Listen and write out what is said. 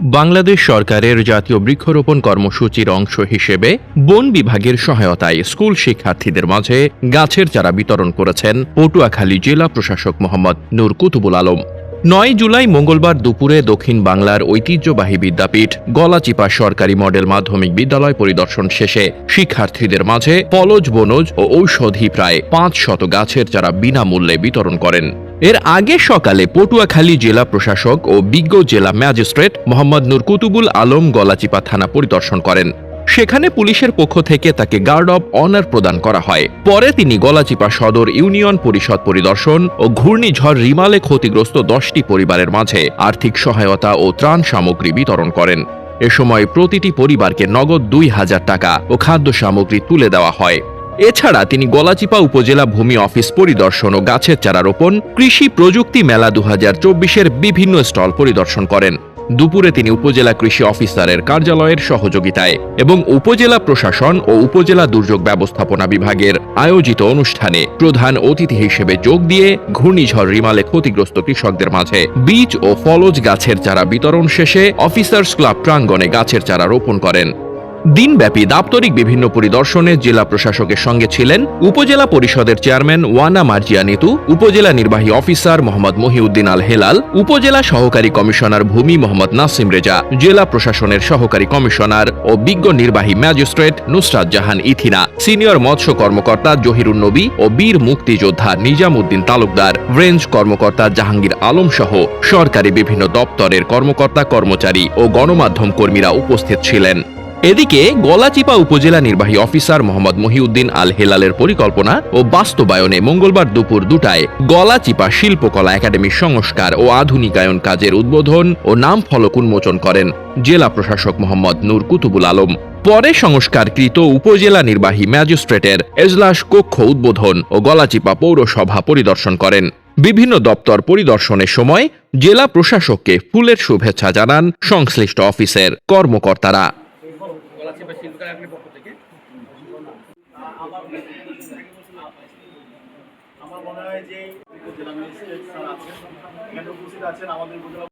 বাংলাদেশ সরকারের জাতীয় বৃক্ষরোপণ কর্মসূচির অংশ হিসেবে বন বিভাগের সহায়তায় স্কুল শিক্ষার্থীদের মাঝে গাছের চারা বিতরণ করেছেন পটুয়াখালী জেলা প্রশাসক মোহাম্মদ নূর কুতুবুল আলম। নয় জুলাই মঙ্গলবার দুপুরে দক্ষিণ বাংলার ঐতিহ্যবাহী বিদ্যাপীঠ গলাচিপা সরকারি মডেল মাধ্যমিক বিদ্যালয় পরিদর্শন শেষে শিক্ষার্থীদের মাঝে পলজ বনজ ও ঔষধি প্রায় পাঁচ শত গাছের চারা বিনামূল্যে বিতরণ করেন। এর আগে সকালে পটুয়াখালী জেলা প্রশাসক ও বিজ্ঞ জেলা ম্যাজিস্ট্রেট মোহাম্মদ নূর কুতুবুল আলম গলাচিপা থানা পরিদর্শন করেন। সেখানে পুলিশের পক্ষ থেকে তাকে গার্ড অব অনার প্রদান করা হয়। পরে তিনি গলাচিপা সদর ইউনিয়ন পরিষদ পরিদর্শন ও ঘূর্ণিঝড় রিমালে ক্ষতিগ্রস্ত দশটি পরিবারের মাঝে আর্থিক সহায়তা ও ত্রাণ সামগ্রী বিতরণ করেন। এ সময় প্রতিটি পরিবারকে নগদ দুই হাজার টাকা ও খাদ্য সামগ্রী তুলে দেওয়া হয়। এছাড়া তিনি গলাচিপা উপজেলা ভূমি অফিস পরিদর্শন ও গাছের চারা রোপণ কৃষি প্রযুক্তি মেলা দু হাজার বিভিন্ন স্টল পরিদর্শন করেন। দুপুরে তিনি উপজেলা কৃষি অফিসারের কার্যালয়ের সহযোগিতায় এবং উপজেলা প্রশাসন ও উপজেলা দুর্যোগ ব্যবস্থাপনা বিভাগের আয়োজিত অনুষ্ঠানে প্রধান অতিথি হিসেবে যোগ দিয়ে ঘূর্ণিঝড় রিমালে ক্ষতিগ্রস্ত কৃষকদের মাঝে বীজ ও ফলজ গাছের চারা বিতরণ শেষে অফিসার্স ক্লাব প্রাঙ্গণে গাছের চারা রোপণ করেন। দিনব্যাপী দাপ্তরিক বিভিন্ন পরিদর্শনে জেলা প্রশাসকের সঙ্গে ছিলেন উপজেলা পরিষদের চেয়ারম্যান ওয়ানা মার্জিয়া নিতু, উপজেলা নির্বাহী অফিসার মোহাম্মদ মহিউদ্দিন আল হেলাল, উপজেলা সহকারী কমিশনার ভূমি মোহাম্মদ নাসিম রেজা, জেলা প্রশাসনের সহকারী কমিশনার ও বিজ্ঞ নির্বাহী ম্যাজিস্ট্রেট নুসরাত জাহান ইথিনা, সিনিয়র মৎস্য কর্মকর্তা জহিরুন নবী ও বীর মুক্তিযোদ্ধা নিজামুদ্দিন তালুকদার, রেঞ্জ কর্মকর্তা জাহাঙ্গীর আলম সহ সরকারি বিভিন্ন দপ্তরের কর্মকর্তা কর্মচারী ও গণমাধ্যম কর্মীরা উপস্থিত ছিলেন। এদিকে গলাচিপা উপজেলা নির্বাহী অফিসার মোহাম্মদ মহিউদ্দিন আল হেলালের পরিকল্পনা ও বাস্তবায়নে মঙ্গলবার দুপুর দুটায় গলাচিপা শিল্পকলা একাডেমির সংস্কার ও আধুনিকায়ন কাজের উদ্বোধন ও নাম ফলক উন্মোচন করেন জেলা প্রশাসক মোহাম্মদ নূর কুতুবুল আলম। পরে সংস্কারকৃত উপজেলা নির্বাহী ম্যাজিস্ট্রেটের এজলাস কক্ষ উদ্বোধন ও গলাচিপা পৌরসভা পরিদর্শন করেন। বিভিন্ন দপ্তর পরিদর্শনের সময় জেলা প্রশাসককে ফুলের শুভেচ্ছা জানান সংশ্লিষ্ট অফিসের কর্মকর্তারা। পক্ষ থেকে। আমার মনে হয় যে আছেন আমাদের